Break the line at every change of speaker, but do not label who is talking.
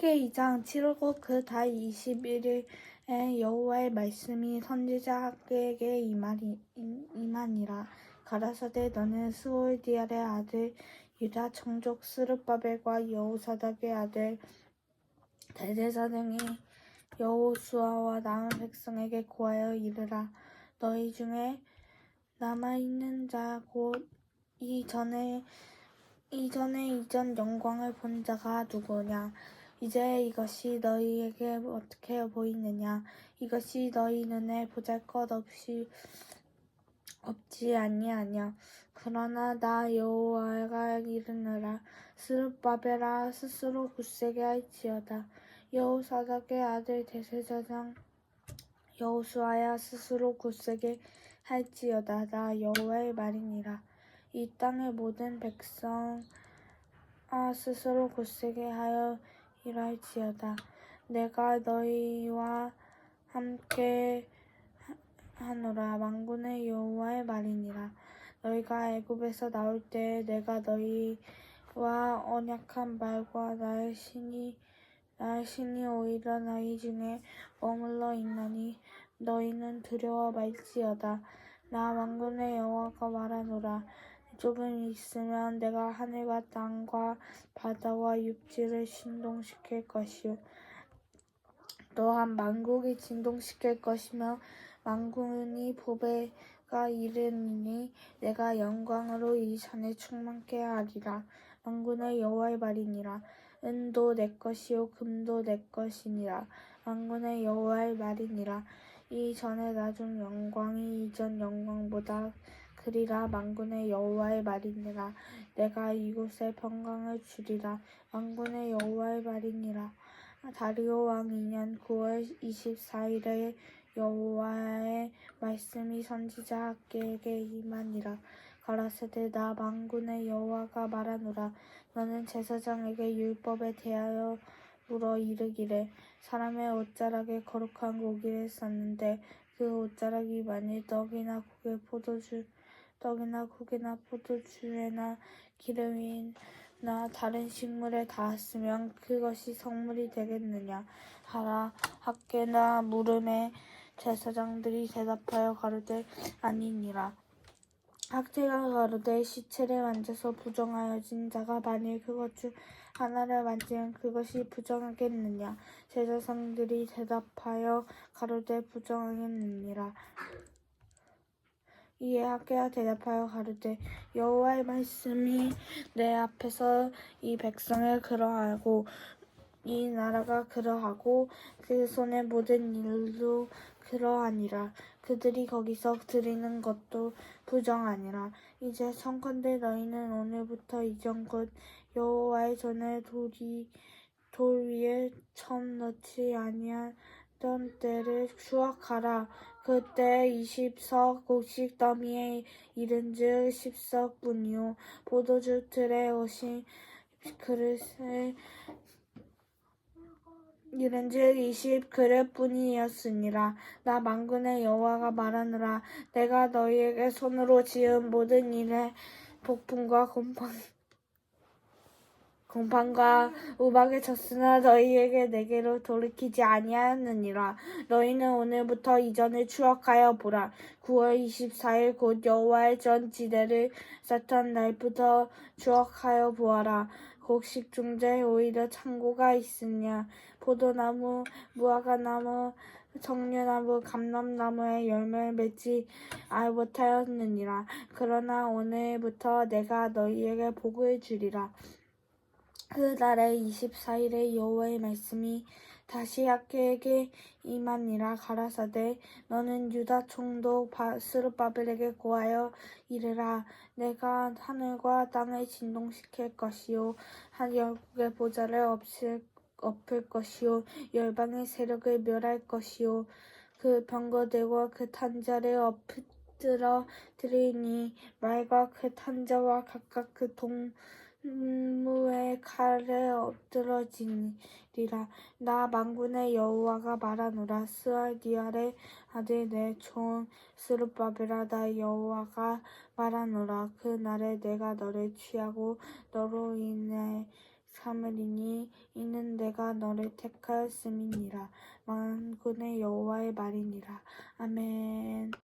학계 2장 7월 그달 21일에 여호와의 말씀이 선지자 학계에게 임하니, 임하니라. 가라사대 너는 스올디알의 아들 유다 청족 스룹바벨과 여호사닥의 아들 대제사장이 여호수아와 남은 백성에게 고하여 이르라. 너희 중에 남아있는 자 곧 이전에 이전에 이전 영광을 본 자가 누구냐 이제 이것이 너희에게 어떻게 보이느냐? 이것이 너희 눈에 보잘것 없이 없지 아니하냐? 그러나 나 여호와가 이르노라 스룹바벨아 스스로 굳세게 할지어다. 여호사닥의 아들 대제사장 여호수아야 스스로 굳세게 할지어다. 나 여호와의 말이니라. 이 땅의 모든 백성 아 스스로 굳세게 하여 일할지어다. 내가 너희와 함께 하노라. 만군의 여호와의 말이니라. 너희가 애굽에서 나올 때 내가 너희와 언약한 말과 나의 신이 나의 신이 오히려 너희 중에 머물러 있나니 너희는 두려워 말지어다. 나 만군의 여호와가 말하노라 조금 있으면 내가 하늘과 땅과 바다와 육지를 진동시킬 것이요. 또한 만국이 진동시킬 것이며 만군이 보배가 이르니 내가 영광으로 이 산을 충만케 하리라. 만군의 여호와의 말이니라. 은도 내 것이요 금도 내 것이니라. 만군의 여호와의 말이니라. 이 전에 나중 영광이 이전 영광보다 그리라. 만군의 여호와의 말이니라. 내가 이곳에 평강을 주리라. 만군의 여호와의 말이니라. 다리오 왕 2년 9월 24일에 여호와의 말씀이 선지자 학계에게 임하니라. 가라사대 나 만군의 여호와가 말하노라. 너는 제사장에게 율법에 대하여 물어 이르기를. 사람의 옷자락에 거룩한 고기를 썼는데 그 옷자락이 만일 떡이나 국에 포도주 떡이나 국이나 포도주에나 기름이나 다른 식물에 닿았으면 그것이 성물이 되겠느냐? 하라. 학계나 물음에 제사장들이 대답하여 가로되 아니니라. 학제가 가로되 시체를 만져서 부정하여진 자가 만일 그것 중 하나를 만지면 그것이 부정하겠느냐? 제사장들이 대답하여 가로되 부정하겠느니라 이에 학계가 대답하여 가로되 여호와의 말씀이 내 앞에서 이 백성을 그러하고 이 나라가 그러하고 그 손의 모든 일도 그러하니라. 그들이 거기서 드리는 것도 부정하니라. 이제 청컨대 너희는 오늘부터 이전 곧 여호와의 전에 돌이 돌 위에 천 넣지 아니 하던 때를 추억하라. 그때 이십석 곡식 더미에 이른즉 십석뿐이요 포도주 틀에 오신 그릇에 이른즉 이십 그릇뿐이었으니라. 나 만군의 여호와가 말하노라. 내가 너희에게 손으로 지은 모든 일에 복분과 곰팡 공판과 우박에 졌으나 너희에게 내게로 돌이키지 아니하였느니라. 너희는 오늘부터 이전을 추억하여 보라. 9월 24일 곧 여호와의 전 지대를 쌓던 날부터 추억하여 보아라. 곡식 중에 오히려 창고가 있으냐? 포도나무 무화과나무 청류나무 감람나무에 열매를 맺지 못하였느니라. 그러나 오늘부터 내가 너희에게 복을 주리라 그 달에 24일에 여호와의 말씀이 다시 학계에게 임하니라 가라사대 너는 유다 총독 스룹바벨에게 고하여 이르라. 내가 하늘과 땅을 진동시킬 것이요 한 열국의 보좌를 없을 엎을 것이요 열방의 세력을 멸할 것이요 그 병거들과 그 탄자를 엎드러 드리니 말과 그 탄자와 각각 그 동, 무의 칼에 엎드러지리라. 나 만군의 여호와가 말하노라. 스알디알의 아들 내종 스룹바벨아 나 여호와가 말하노라. 그 날에 내가 너를 취하고 너로 인해 참으리니 이는 내가 너를 택하였음이니라. 만군의 여호와의 말이니라. 아멘